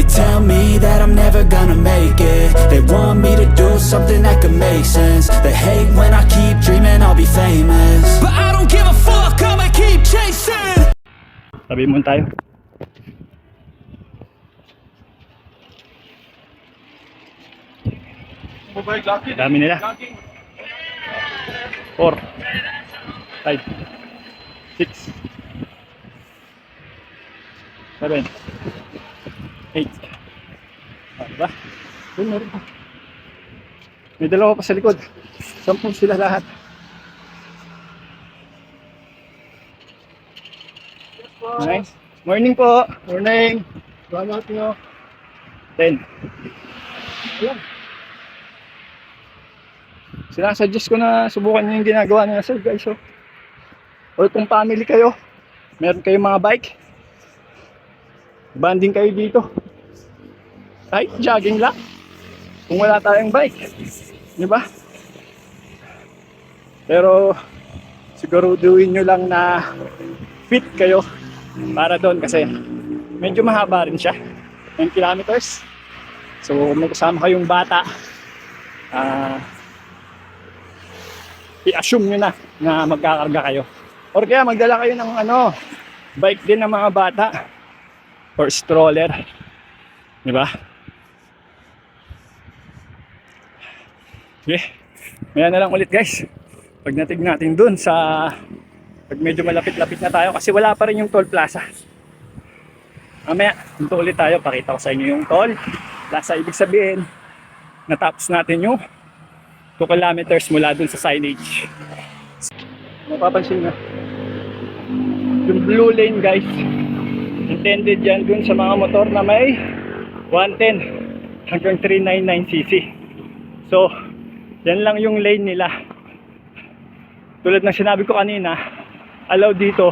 They tell me that I'm never gonna make it. They want me to do something that could make sense. They hate when I keep dreaming I'll be famous. But I don't give a fuck, I'ma keep chasing. Tabi mo tayo. Dami nila. 4 5 6 7 8 Diba? Doon meron pa. May dalawa pa sa likod. Sampung sila lahat. Nice. Morning po. Morning. Salamat nyo. 10. Ayan. Sinasuggest ko na subukan nyo yung ginagawa nila sir guys. Oh. Or kung family kayo, meron kayong mga bike, banding kayo dito. Kahit jogging lang. Kung wala tayong bike. Di ba? Pero siguraduhin nyo lang na fit kayo para doon kasi medyo mahaba rin siya 10 kilometers so may kasama kayong bata ah i-assume nyo na na magkakarga kayo or kaya magdala kayo ng ano bike din ng mga bata or stroller. Di ba? Okay. Maya na lang ulit guys. Pagdating natin dun sa pag medyo malapit-lapit na tayo kasi wala pa rin yung toll plaza. Mamaya, dito ulit tayo, pakita ko sa inyo yung toll. Plaza. Ibig sabihin, natapos natin yung 2 kilometers mula dun sa signage. Mapapansin nyo, yung blue lane guys, intended yan dun sa mga motor na may 110 hanggang 399cc. So, yan lang yung lane nila. Tulad ng sinabi ko kanina, allow dito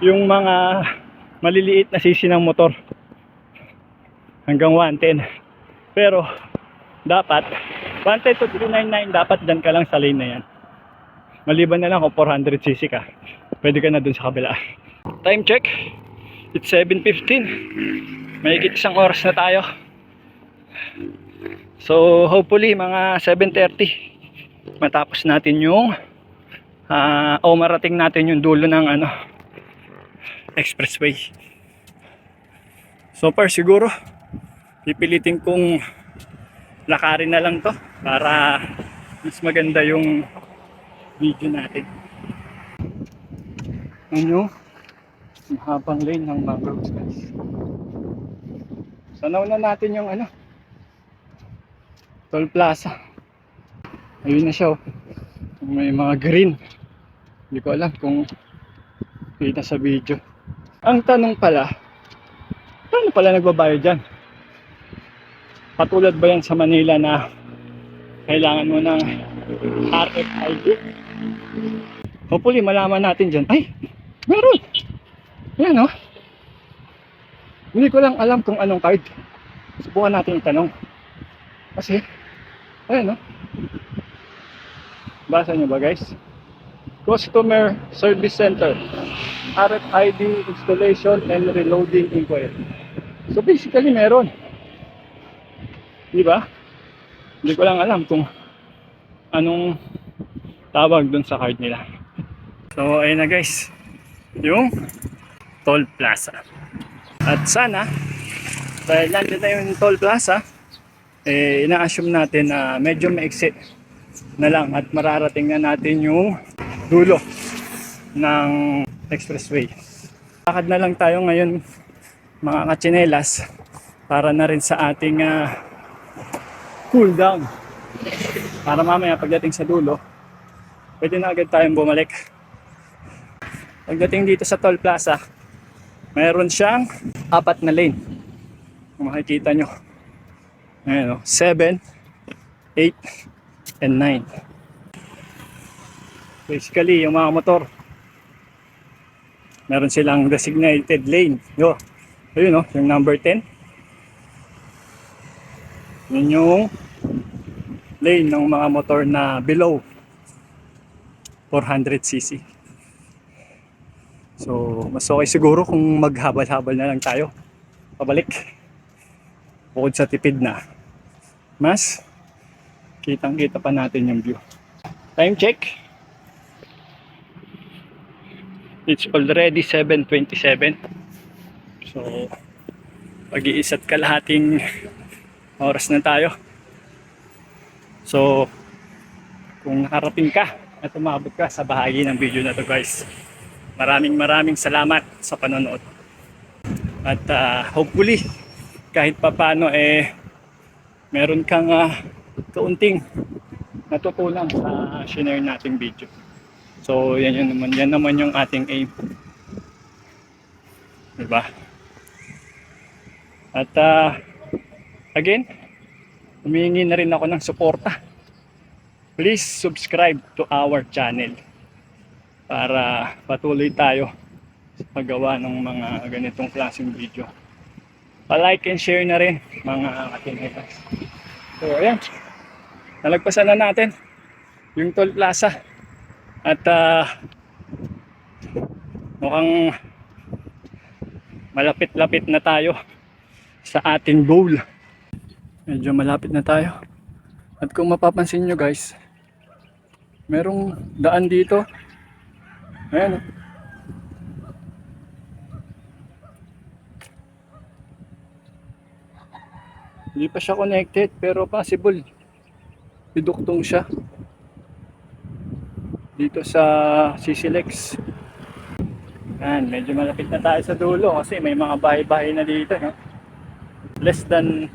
yung mga maliliit na sisi ng motor hanggang 110 pero dapat 110 to 399 dapat dyan ka lang sa lane na yan. Maliban na lang kung 400cc ka. Pwede ka na dun sa kabila. Time check it's 7.15 may isang oras na tayo. So hopefully mga 7.30 matapos natin yung ah o marating natin yung dulo ng ano expressway. So far siguro pipilitin kong lakarin na lang to para mas maganda yung video natin. Ano mahabang lane ng mangroves guys sanaw na natin yung ano toll plaza ayun na siya oh. may mga green hindi ko alam kung kita sa video. Ang tanong pala, paano pala nagbabayad dyan? Patulad ba yan sa Manila na kailangan mo ng RFID? Hopefully malaman natin dyan. Ay, meron! Yan o. Hindi ko lang alam kung anong card. Subukan natin itanong. Kasi, ayan o. Basa nyo ba guys? Customer Service Center RFID installation and reloading inquiry. So basically meron. Di ba? Hindi ko lang alam kung anong tawag dun sa card nila. So ayun na guys, yung toll plaza. At sana, dahil nandun na yung toll plaza, eh ina-assume natin na medyo maiksi na lang at mararating na natin yung dulo ng expressway. Lakad na lang tayo ngayon mga kachinelas para na rin sa ating ah, cool down. Para mamaya pagdating sa dulo, pwede na agad tayong bumalik. Pagdating dito sa toll plaza, mayroon siyang apat na lane. Kung makikita nyo. Ayan o, 7, 8, and 9. Basically, yung mga motor, meron silang designated lane. Yo, ayun no, yung number 10. Yun yung lane ng mga motor na below 400cc. So, mas okay siguro kung maghabal-habal na lang tayo. Pabalik. bukod sa tipid na, mas kitang kita pa natin yung view. Time check. It's already 7.27. So, pag-iisa't kalahating oras na tayo. So, kung nakarating ka at umabot ka sa bahagi ng video na to guys, maraming maraming salamat sa panonood. At ah, hopefully, kahit papano eh, meron kang ah, kaunting natutunan sa share nating video. So, yan yun naman, yan naman yung ating aim. Diba? At ah, again, humingi na rin ako ng suporta. Please subscribe to our channel para patuloy tayo sa paggawa ng mga ganitong klaseng video. Pa-like and share na rin mga haters. So, ayan. Nalagpasan na natin yung Toll Plaza. At ah, mukhang malapit-lapit na tayo sa ating goal. Medyo malapit na tayo. At kung mapapansin nyo guys, merong daan dito. Ayan. Hindi pa siya connected pero possible. Iduktong siya. Dito sa CCLEX. Yan, medyo malapit na tayo sa dulo kasi may mga bahay-bahay na dito. No? Less than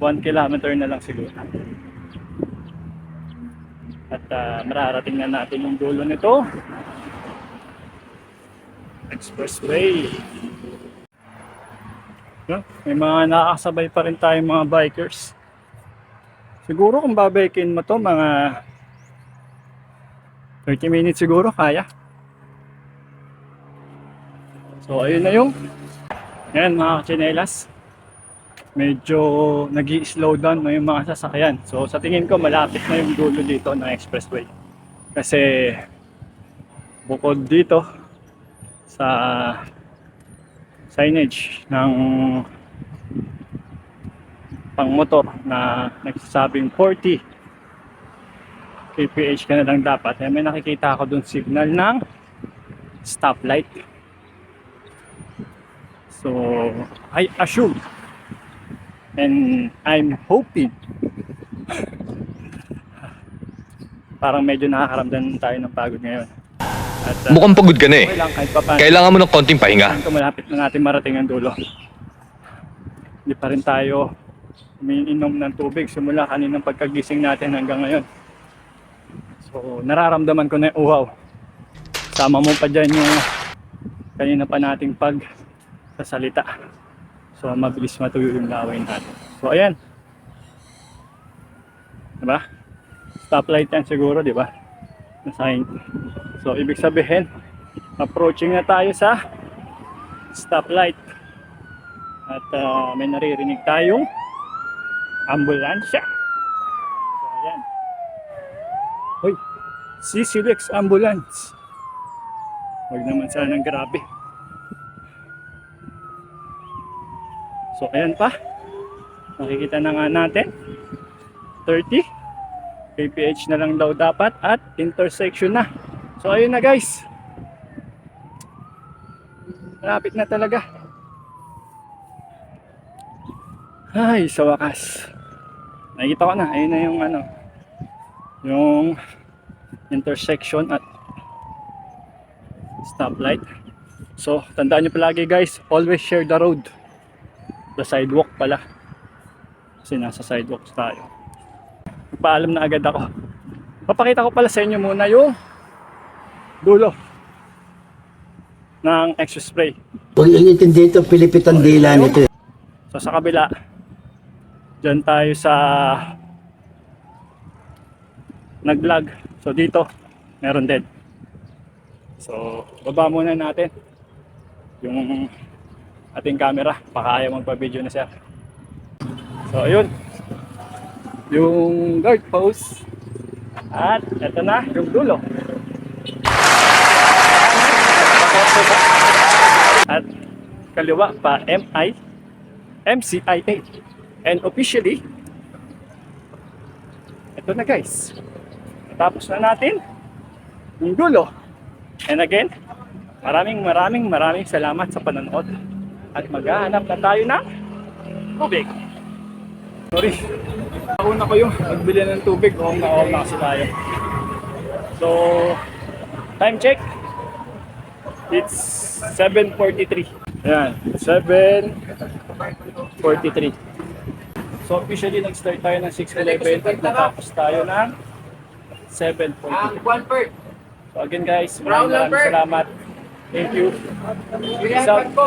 1 kilometer na lang siguro. At ah, mararating na natin yung dulo nito. Expressway. No? May mga nakakasabay pa rin tayong mga bikers. Siguro kung babaykin mo to mga 30 minutes siguro kaya. So ayun na yung yan mga chinelas. Medyo nag slow down na yung mga sasakyan. So sa tingin ko malapit na yung dulo dito ng expressway. Kasi bukod dito sa signage ng pangmotor na nagsasabing 40 kph ka na lang dapat. Eh, may nakikita ako dun signal ng stoplight. So, I assume and I'm hoping parang medyo nakakaramdam tayo ng pagod ngayon. Mukhang pagod ka na eh. lang kahit pa paano. Kailangan mo ng konting pahinga. Ko malapit na natin marating ang dulo. Hindi pa rin tayo umiinom ng tubig simula kaninang pagkagising natin hanggang ngayon. So, nararamdaman ko na yung uhaw. Sama mo pa dyan yung kanina pa nating pag sasalita. So, mabilis matuyo yung laway natin. So, ayan. Diba? Stoplight yan siguro, di ba? So, ibig sabihin, approaching na tayo sa stoplight. At ah, may naririnig tayong ambulansya. So, ayan. Hoy, CCLX ambulance. Huwag naman sanang grabe. So, ayan pa. Nakikita na nga natin. 30 kph na lang daw dapat at intersection na. So, ayun na guys. Malapit na talaga. Ay, sa wakas. Nakikita ko na. Ayun na yung ano. Yung intersection at stoplight. So, tandaan nyo palagi guys, always share the road. The sidewalk pala. Kasi nasa sidewalk tayo. Paalam na agad ako. Papakita ko pala sa inyo muna yung dulo ng extra spray. Kung inintindi ito, Pilipitan dila nito. So sa kabila, dyan tayo sa nag-vlog. So dito, meron din. So, baba muna natin yung ating camera. Baka ayaw magpa-video na siya. So, ayun. Yung guard post. At eto na, yung dulo. At kaliwa pa, MI MCIA. And officially, ito na guys. Natapos na natin yung dulo. And again, maraming maraming maraming salamat sa panonood. At maghahanap na tayo ng tubig. Sorry. Nauna ko yung magbili ng tubig. Oo na oo na tayo. So, time check. It's 7.43. Ayan, 7.43. So officially nag-start tayo ng 6.11 at natapos tayo ng 7.43. So again guys, maraming maraming salamat. Thank you. Peace out.